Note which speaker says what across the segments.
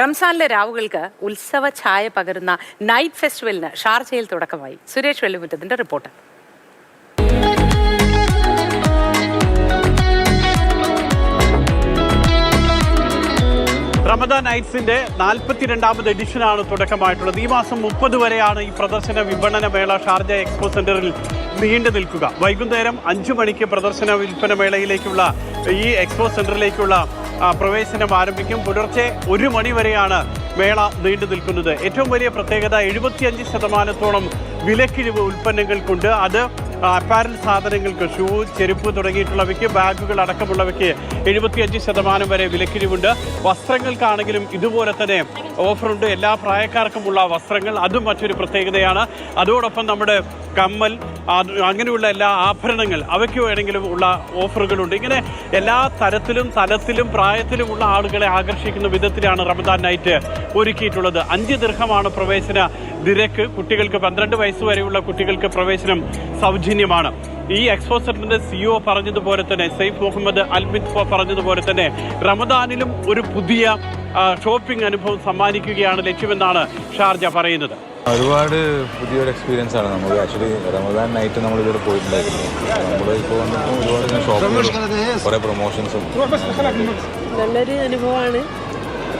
Speaker 1: റംസാനിലെ രാവുകൾക്ക് ഉത്സവ ഛായ പകരുന്ന നൈറ്റ് ഫെസ്റ്റിവലിന് ഷാർജയിൽ തുടക്കമായി. സുരേഷ് വെള്ളിമുറ്റത്തിന്റെ റിപ്പോർട്ട്.
Speaker 2: റമദ നൈറ്റ്സിന്റെ നാൽപ്പത്തിരണ്ടാമത് എഡിഷനാണ് തുടക്കമായിട്ടുള്ളത്. ഈ മാസം മുപ്പത് വരെയാണ് ഈ പ്രദർശന വിപണന മേള ഷാർജ എക്സ്പോ സെന്ററിൽ നീണ്ടു നിൽക്കുക. വൈകുന്നേരം അഞ്ചു മണിക്ക് പ്രദർശന വിൽപ്പന മേളയിലേക്കുള്ള ഈ എക്സ്പോ സെന്ററിലേക്കുള്ള പ്രവേശനം ആരംഭിക്കും. പുലർച്ചെ ഒരു മണി വരെയാണ് മേള നീണ്ടു നിൽക്കുന്നത്. ഏറ്റവും വലിയ പ്രത്യേകത എഴുപത്തിയഞ്ച് ശതമാനത്തോളം വിലക്കിഴിവ് ഉൽപ്പന്നങ്ങൾക്കുണ്ട്. അത് അപ്പാരൽ സാധനങ്ങൾക്ക് ഷൂ ചെരുപ്പ് തുടങ്ങിയിട്ടുള്ളവയ്ക്ക് ബാഗുകൾ അടക്കമുള്ളവയ്ക്ക് എഴുപത്തിയഞ്ച് ശതമാനം വരെ വിലക്കിഴിവുണ്ട്. വസ്ത്രങ്ങൾക്കാണെങ്കിലും ഇതുപോലെ തന്നെ ഓഫറുണ്ട്. എല്ലാ പ്രായക്കാർക്കുമുള്ള വസ്ത്രങ്ങൾ അതും മറ്റൊരു പ്രത്യേകതയാണ്. അതോടൊപ്പം നമ്മുടെ കമ്മൽ അങ്ങനെയുള്ള എല്ലാ ആഭരണങ്ങൾ അവയ്ക്ക് വേണമെങ്കിലും ഉള്ള ഓഫറുകളുണ്ട്. ഇങ്ങനെ എല്ലാ തരത്തിലും തലത്തിലും പ്രായത്തിലുമുള്ള ആളുകളെ ആകർഷിക്കുന്ന വിധത്തിലാണ് റമദാൻ നൈറ്റ് ഒരുക്കിയിട്ടുള്ളത്. അഞ്ച് ദീർഘമാണ് പ്രവേശന നിരക്ക്. കുട്ടികൾക്ക് പന്ത്രണ്ട് വയസ്സ് വരെയുള്ള കുട്ടികൾക്ക് പ്രവേശനം സൗജന്യമാണ്. ഈ എക്സ്പോ സെന്ററിന്റെ സിഇഒ പറഞ്ഞതുപോലെ തന്നെ സെയ്ഫ് മുഹമ്മദ് അൽമിത് പറഞ്ഞതുപോലെ തന്നെ റമദാനിലും ഒരു പുതിയ ഷോപ്പിംഗ് അനുഭവം സമ്മാനിക്കുകയാണ് ലക്ഷ്യമെന്നാണ് ഷാർജ പറയുന്നത്.
Speaker 3: ഒരുപാട് പുതിയൊരു എക്സ്പീരിയൻസ് ആണ് നമ്മൾ ആക്ച്വലി റമദാൻ നൈറ്റ് നമ്മൾ ഇവിടെ പോയിട്ടുണ്ടായിരുന്നു നമ്മൾ ഇപ്പോൾ വന്നപ്പോൾ ഒരുപാട് ഇങ്ങനെ ഷോപ്പുകളും കുറേ പ്രൊമോഷൻസും
Speaker 4: നല്ലൊരു അനുഭവമാണ്.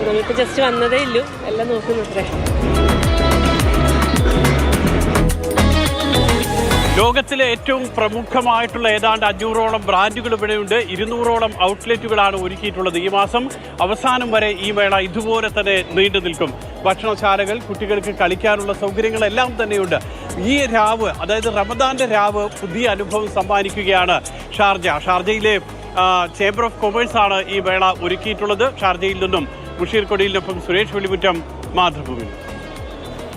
Speaker 4: നമ്മളിപ്പോൾ ജസ്റ്റ് വന്നതേ ഇല്ലു എല്ലാം നോക്കുന്നത്രേ
Speaker 2: ലോകത്തിലെ ഏറ്റവും പ്രമുഖമായിട്ടുള്ള ഏതാണ്ട് അഞ്ഞൂറോളം ബ്രാൻഡുകൾ ഇവിടെയുണ്ട്. ഇരുന്നൂറോളം ഔട്ട്ലെറ്റുകളാണ് ഒരുക്കിയിട്ടുള്ളത് ഈ മാസം. അവസാനം വരെ ഈ മേള ഇതുപോലെ തന്നെ നീണ്ടു നിൽക്കും ഭക്ഷണശാലകൾ കുട്ടികൾക്ക് കളിക്കാനുള്ള സൗകര്യങ്ങളെല്ലാം തന്നെയുണ്ട്. ഈ രാവ് അതായത് റമദാന്റെ രാവ് പുതിയ അനുഭവം സമ്മാനിക്കുകയാണ് ഷാർജ. ഷാർജയിലെ ചേംബർ ഓഫ് കൊമേഴ്സ് ആണ് ഈ വേള ഒരുക്കിയിട്ടുള്ളത്. ഷാർജയിൽ നിന്നും മുഷീർ കൊടിയിലിനൊപ്പം സുരേഷ് വെള്ളിമുറ്റം മാതൃഭൂമി